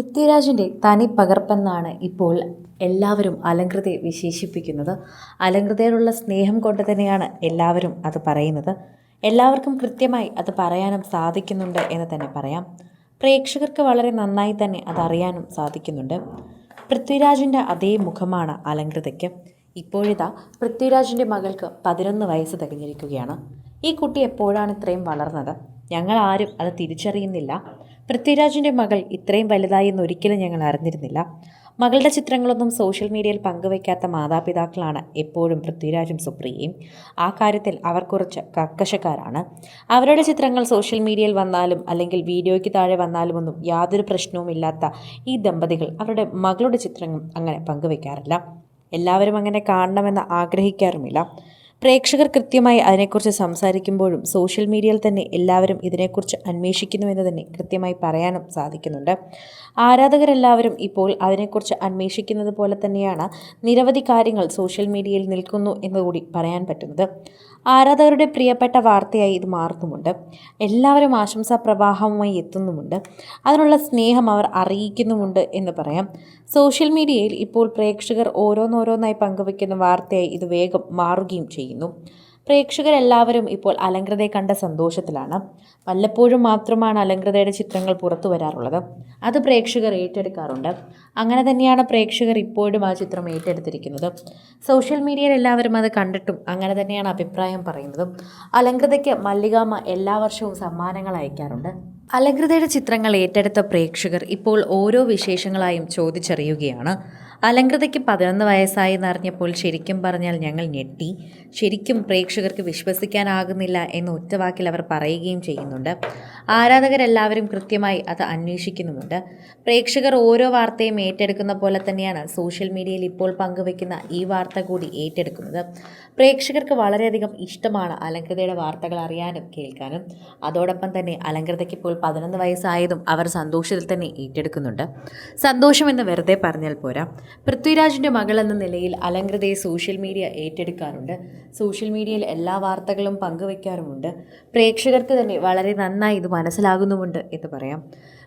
പൃഥ്വിരാജിന്റെ തനി പകർപ്പെന്നാണ് ഇപ്പോൾ എല്ലാവരും അലങ്കൃതയെ വിശേഷിപ്പിക്കുന്നത്. അലങ്കൃതയോടുള്ള സ്നേഹം കൊണ്ട് തന്നെയാണ് എല്ലാവരും അത് പറയുന്നത്. എല്ലാവർക്കും കൃത്യമായി അത് പറയാനും സാധിക്കുന്നുണ്ട് എന്ന് തന്നെ പറയാം. പ്രേക്ഷകർക്ക് വളരെ നന്നായി തന്നെ അതറിയാനും സാധിക്കുന്നുണ്ട്. പൃഥ്വിരാജിന്റെ അതേ മുഖമാണ് അലങ്കൃതയ്ക്ക് ഇപ്പോഴിതാ പൃഥ്വിരാജിന്റെ മകൾക്ക് പതിനൊന്ന് വയസ്സ് തികഞ്ഞിരിക്കുകയാണ്. ഈ കുട്ടി എപ്പോഴാണ് ഇത്രയും വളർന്നത്? ഞങ്ങൾ ആരും അത് തിരിച്ചറിയുന്നില്ല. പൃഥ്വിരാജിന്റെ മകൾ ഇത്രയും വലുതായി ഒരിക്കലും ഞങ്ങൾ അറിഞ്ഞിരുന്നില്ല. മകളുടെ ചിത്രങ്ങളൊന്നും സോഷ്യൽ മീഡിയയിൽ പങ്കുവയ്ക്കാത്ത മാതാപിതാക്കളാണ് എപ്പോഴും പൃഥ്വിരാജും സുപ്രിയയും. ആ കാര്യത്തിൽ അവർ കുറച്ച് കർക്കശക്കാരാണ്. അവരുടെ ചിത്രങ്ങൾ സോഷ്യൽ മീഡിയയിൽ വന്നാലും അല്ലെങ്കിൽ വീഡിയോയ്ക്ക് താഴെ വന്നാലും ഒന്നും യാതൊരു പ്രശ്നവുമില്ലാത്ത ഈ ദമ്പതികൾ അവരുടെ മകളുടെ ചിത്രങ്ങൾ അങ്ങനെ പങ്കുവയ്ക്കാറില്ല. എല്ലാവരും അങ്ങനെ കാണണമെന്ന് ആഗ്രഹിക്കാറുമില്ല. പ്രേക്ഷകർ കൃത്യമായി അതിനെക്കുറിച്ച് സംസാരിക്കുമ്പോഴും സോഷ്യൽ മീഡിയയിൽ തന്നെ എല്ലാവരും ഇതിനെക്കുറിച്ച് അന്വേഷിക്കുന്നുവെന്ന് തന്നെ കൃത്യമായി പറയാനും സാധിക്കുന്നുണ്ട്. ആരാധകരെല്ലാവരും ഇപ്പോൾ അതിനെക്കുറിച്ച് അന്വേഷിക്കുന്നത് പോലെ തന്നെയാണ് നിരവധി കാര്യങ്ങൾ സോഷ്യൽ മീഡിയയിൽ നിൽക്കുന്നു എന്നുകൂടി പറയാൻ പറ്റുന്നത്. ആരാധകരുടെ പ്രിയപ്പെട്ട വാർത്തയായി ഇത് മാറുന്നുമുണ്ട്. എല്ലാവരും ആശംസാ പ്രവാഹവുമായി എത്തുന്നുമുണ്ട്. അതിനുള്ള സ്നേഹം അവർ അറിയിക്കുന്നുമുണ്ട് എന്ന് പറയാം. സോഷ്യൽ മീഡിയയിൽ ഇപ്പോൾ പ്രേക്ഷകർ ഓരോന്നോരോന്നായി പങ്കുവയ്ക്കുന്ന വാർത്തയായി ഇത് വേഗം മാറുകയും ചെയ്യുന്നു. പ്രേക്ഷകരെല്ലാവരും ഇപ്പോൾ അലങ്കൃതയെ കണ്ട സന്തോഷത്തിലാണ്. വല്ലപ്പോഴും മാത്രമാണ് അലങ്കൃതയുടെ ചിത്രങ്ങൾ പുറത്തു വരാറുള്ളത്. അത് പ്രേക്ഷകർ ഏറ്റെടുക്കാറുണ്ട്. അങ്ങനെ തന്നെയാണ് പ്രേക്ഷകർ ഇപ്പോഴും ആ ചിത്രം ഏറ്റെടുത്തിരിക്കുന്നത്. സോഷ്യൽ മീഡിയയിൽ എല്ലാവരും അത് കണ്ടിട്ടും അങ്ങനെ തന്നെയാണ് അഭിപ്രായം പറയുന്നതും. അലങ്കൃതയ്ക്ക് മല്ലികാമ്മ എല്ലാ വർഷവും സമ്മാനങ്ങൾ അയക്കാറുണ്ട്. അലങ്കൃതയുടെ ചിത്രങ്ങൾ ഏറ്റെടുത്ത പ്രേക്ഷകർ ഇപ്പോൾ ഓരോ വിശേഷങ്ങളായും ചോദിച്ചറിയുകയാണ്. അലങ്കൃതയ്ക്ക് പതിനൊന്ന് വയസ്സായി എന്നറിഞ്ഞപ്പോൾ ശരിക്കും പറഞ്ഞാൽ ഞങ്ങൾ ഞെട്ടി. ശരിക്കും പ്രേക്ഷകർക്ക് വിശ്വസിക്കാനാകുന്നില്ല എന്ന് ഒറ്റവാക്കിൽ അവർ പറയുകയും ചെയ്യുന്നുണ്ട്. ആരാധകരെല്ലാവരും കൃത്യമായി അത് അന്വേഷിക്കുന്നുമുണ്ട്. പ്രേക്ഷകർ ഓരോ വാർത്തയും ഏറ്റെടുക്കുന്ന പോലെ തന്നെയാണ് സോഷ്യൽ മീഡിയയിൽ ഇപ്പോൾ പങ്കുവെക്കുന്ന ഈ വാർത്ത കൂടി ഏറ്റെടുക്കുന്നത്. പ്രേക്ഷകർക്ക് വളരെയധികം ഇഷ്ടമാണ് അലങ്കൃതയുടെ വാർത്തകൾ അറിയാനും കേൾക്കാനും. അതോടൊപ്പം തന്നെ അലങ്കൃതയ്ക്ക് ഇപ്പോൾ പതിനൊന്ന് വയസ്സായതും അവർ സന്തോഷത്തിൽ തന്നെ ഏറ്റെടുക്കുന്നുണ്ട്. സന്തോഷമെന്ന് വെറുതെ പറഞ്ഞാൽ പോരാ. പൃഥ്വിരാജിന്റെ മകൾ എന്ന നിലയിൽ അലങ്കൃതയെ സോഷ്യൽ മീഡിയ ഏറ്റെടുക്കാറുണ്ട്. സോഷ്യൽ മീഡിയയിൽ എല്ലാ വാർത്തകളും പങ്കുവയ്ക്കാറുമുണ്ട് പ്രേക്ഷകർക്ക് തന്നെ വളരെ നന്നായി ഇത് മനസ്സിലാകുന്നുമുണ്ട് എന്ന് പറയാം.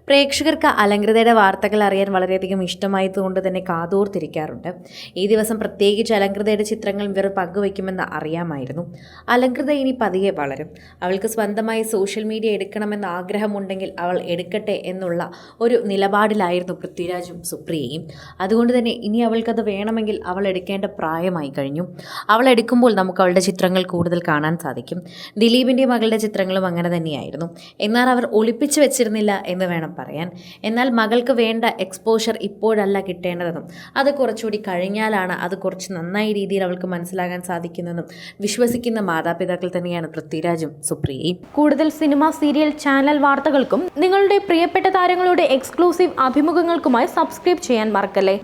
പ്രേക്ഷകർക്ക് അലങ്കൃതയുടെ വാർത്തകൾ അറിയാൻ വളരെയധികം ഇഷ്ടമായതുകൊണ്ട് തന്നെ കാതോർത്തിരിക്കാറുണ്ട്. ഈ ദിവസം പ്രത്യേകിച്ച് അലങ്കൃതയുടെ ചിത്രങ്ങൾ ഇവർ പങ്കുവയ്ക്കുമെന്ന് അറിയാമായിരുന്നു. അലങ്കൃത ഇനി പതിയെ വളരും. അവൾക്ക് സ്വന്തമായി സോഷ്യൽ മീഡിയ എടുക്കണമെന്ന ആഗ്രഹമുണ്ടെങ്കിൽ അവൾ എടുക്കട്ടെ എന്നുള്ള ഒരു നിലപാടിലായിരുന്നു പൃഥ്വിരാജും സുപ്രിയയും. അതുകൊണ്ട് തന്നെ ഇനി അവൾക്കത് വേണമെങ്കിൽ അവൾ എടുക്കേണ്ട പ്രായമായി കഴിഞ്ഞു. അവൾ എടുക്കുമ്പോൾ നമുക്ക് അവളുടെ ചിത്രങ്ങൾ കൂടുതൽ കാണാൻ സാധിക്കും. ദിലീപിന്റെ മകളുടെ ചിത്രങ്ങളും അങ്ങനെ തന്നെയായിരുന്നു. എന്നാൽ അവർ ഒളിപ്പിച്ചു വെച്ചിരുന്നില്ല എന്ന് വേണം പറയാൻ. എന്നാൽ മകൾക്ക് വേണ്ട എക്സ്പോഷർ ഇപ്പോഴല്ല കിട്ടേണ്ടതെന്നും അത് കുറച്ചുകൂടി കഴിഞ്ഞാലാണ് അത് കുറച്ച് നന്നായി രീതിയിൽ അവൾക്ക് മനസ്സിലാകാൻ സാധിക്കുന്നതെന്നും വിശ്വസിക്കുന്ന മാതാപിതാക്കൾ തന്നെയാണ് പൃഥ്വിരാജും സുപ്രിയയും. കൂടുതൽ സിനിമ സീരിയൽ ചാനൽ വാർത്തകൾക്കും നിങ്ങളുടെ പ്രിയപ്പെട്ട താരങ്ങളുടെ എക്സ്ക്ലൂസീവ് അഭിമുഖങ്ങൾക്കുമായി സബ്സ്ക്രൈബ് ചെയ്യാൻ മറക്കല്ലേ?